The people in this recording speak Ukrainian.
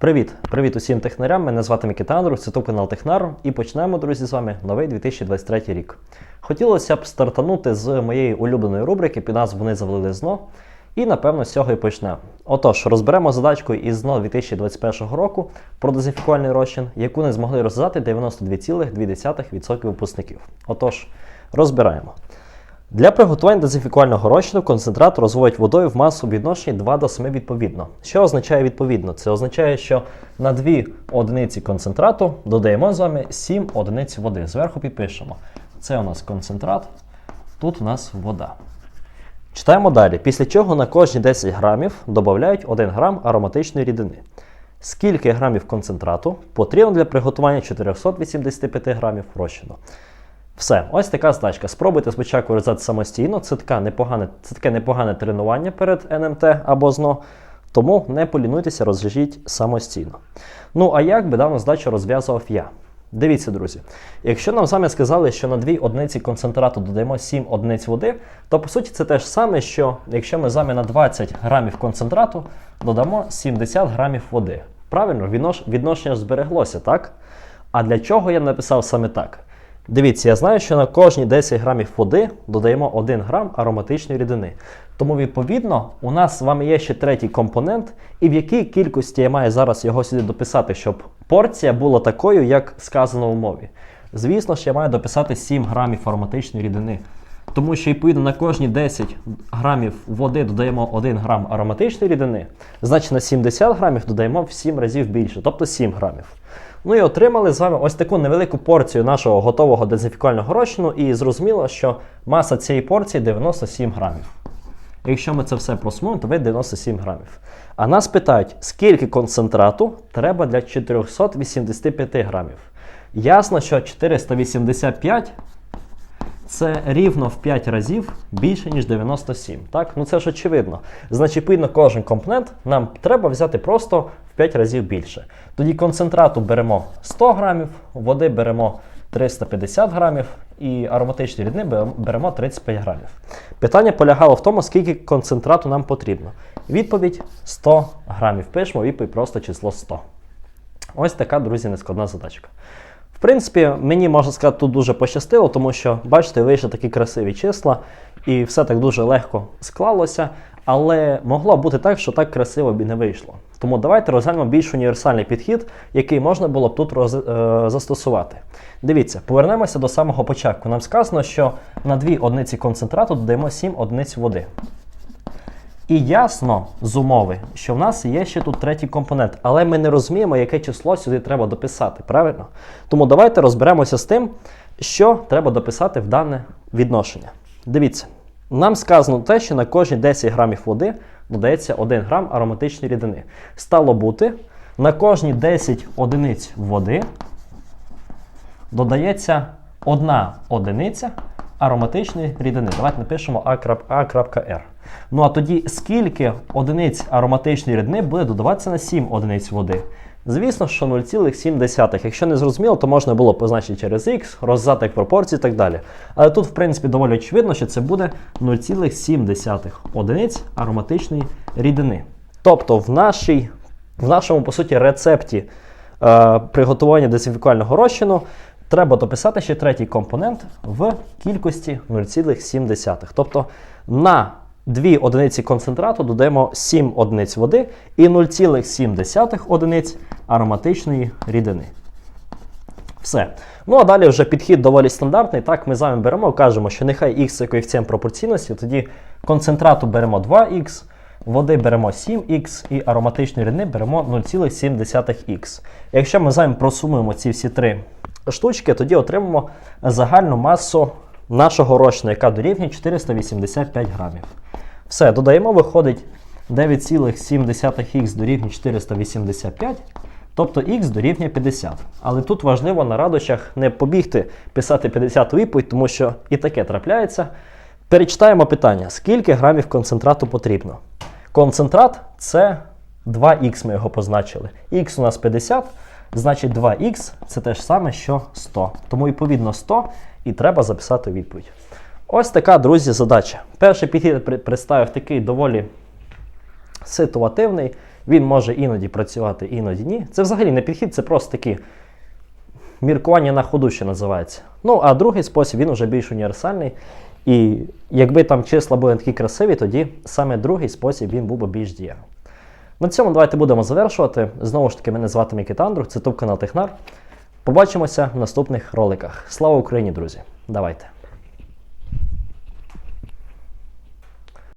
Привіт! Привіт усім технарям! Мене звати Микита Андрус, це тут канал Технар. І почнемо, друзі, з вами новий 2023 рік. Хотілося б стартанути з моєї улюбленої рубрики під назву Вони завалили зно. І напевно з цього і почнемо. Отож, розберемо задачку із зно 2021 року про дезінфікувальний розчин, яку не змогли розв'язати 92,2% випускників. Отож, розбираємо. Для приготування дезінфікувального розчину концентрат розводять водою в масу відношенні 2 до 7 відповідно. Що означає відповідно? Це означає, що на 2 одиниці концентрату додаємо з вами 7 одиниць води. Зверху підпишемо. Це у нас концентрат, тут у нас вода. Читаємо далі. Після чого на кожні 10 грамів додають 1 грам ароматичної рідини. Скільки грамів концентрату потрібно для приготування 485 грамів розчину? Все, ось така задачка. Спробуйте спочатку розв'язати самостійно. Це, така непогане, це таке непогане тренування перед НМТ або ЗНО. Тому не полінуйтеся, розв'яжіть самостійно. Ну, а як би дану задачу розв'язував я? Дивіться, друзі, якщо нам вами сказали, що на 2 одиниці концентрату додаємо 7 одиниць води, то по суті це те ж саме, що якщо ми з вами на 20 грамів концентрату додамо 70 грамів води. Правильно, відношення ж збереглося, так? А для чого я написав саме так? Дивіться, я знаю, що на кожні 10 грамів води додаємо 1 грам ароматичної рідини. Тому, відповідно, у нас з вами є ще третій компонент, і в якій кількості я маю зараз його сюди дописати, щоб порція була такою, як сказано в умові. Звісно ж, я маю дописати 7 грамів ароматичної рідини. Тому що, відповідно, на кожні 10 грамів води додаємо 1 грам ароматичної рідини, значить на 70 грамів додаємо в 7 разів більше, тобто 7 грамів. Ну і отримали з вами ось таку невелику порцію нашого готового дезінфікувального розчину, і зрозуміло, що маса цієї порції 97 грамів. Якщо ми це все просмуємо, то ви 97 грамів. А нас питають, скільки концентрату треба для 485 грамів. Ясно, що 485 це рівно в 5 разів більше, ніж 97. Так? Ну це ж очевидно. Значить, відповідно, кожен компонент нам треба взяти просто в 5 разів більше. Тоді концентрату беремо 100 грамів, води беремо 350 грамів і ароматичні рідини беремо 35 грамів. Питання полягало в тому, скільки концентрату нам потрібно. Відповідь 100 грамів. Пишемо відповідь просто число 100. Ось така, друзі, нескладна задачка. В принципі, мені можна сказати, тут дуже пощастило, тому що, бачите, вийшли такі красиві числа, і все так дуже легко склалося. Але могло бути так, що так красиво б і не вийшло. Тому давайте розглянемо більш універсальний підхід, який можна було б тут роз, е, застосувати. Дивіться, повернемося до самого початку. Нам сказано, що на 2 одиниці концентрату додаємо 7 одиниць води. І ясно з умови, що в нас є ще тут третій компонент, але ми не розуміємо, яке число сюди треба дописати, правильно? Тому давайте розберемося з тим, що треба дописати в дане відношення. Дивіться, нам сказано те, що на кожні 10 грамів води додається 1 грам ароматичної рідини. Стало бути, на кожні 10 одиниць води додається 1 одиниця ароматичної рідини. Давайте напишемо А.R. Ну а тоді скільки одиниць ароматичної рідини буде додаватися на 7 одиниць води? Звісно, що 0,7. Якщо не зрозуміло, то можна було позначити через Х, роздати як пропорції і так далі. Але тут, в принципі, доволі очевидно, що це буде 0,7 одиниць ароматичної рідини. Тобто, в нашій, в нашому, по суті, рецепті е, приготування дезінфікувального розчину треба дописати ще третій компонент в кількості 0,7. Тобто на 2 одиниці концентрату додаємо 7 одиниць води і 0,7 одиниць ароматичної рідини. Все. Ну а далі вже підхід доволі стандартний. Так, ми з вами беремо, кажемо, що нехай х це коефіцієнт пропорційності, тоді концентрату беремо 2х, води беремо 7х і ароматичної рідини беремо 0,7х. Якщо ми з вами просумуємо ці всі три штучки, тоді отримаємо загальну масу нашого розчину, яка дорівнює 485 грамів. Все, додаємо, виходить 9,7х дорівнює 485, тобто х дорівнює 50. Але тут важливо на радощах не побігти писати 50 відповідь, тому що і таке трапляється. Перечитаємо питання: скільки грамів концентрату потрібно? Концентрат це 2х, ми його позначили. Х у нас 50, значить 2х це те ж саме, що 100. Тому, відповідно, 100 і треба записати відповідь. Ось така, друзі, задача. Перший підхід представив такий доволі ситуативний. Він може іноді працювати, іноді ні. Це взагалі не підхід, це просто такі міркування на ходу, що називається. Ну, а другий спосіб він вже більш універсальний. І якби там числа були такі красиві, тоді саме другий спосіб він був би більш дієвим. На цьому давайте будемо завершувати. Знову ж таки, мене звати Микита Андрух, це ТУБ канал Технар. Побачимося в наступних роликах. Слава Україні, друзі! Давайте!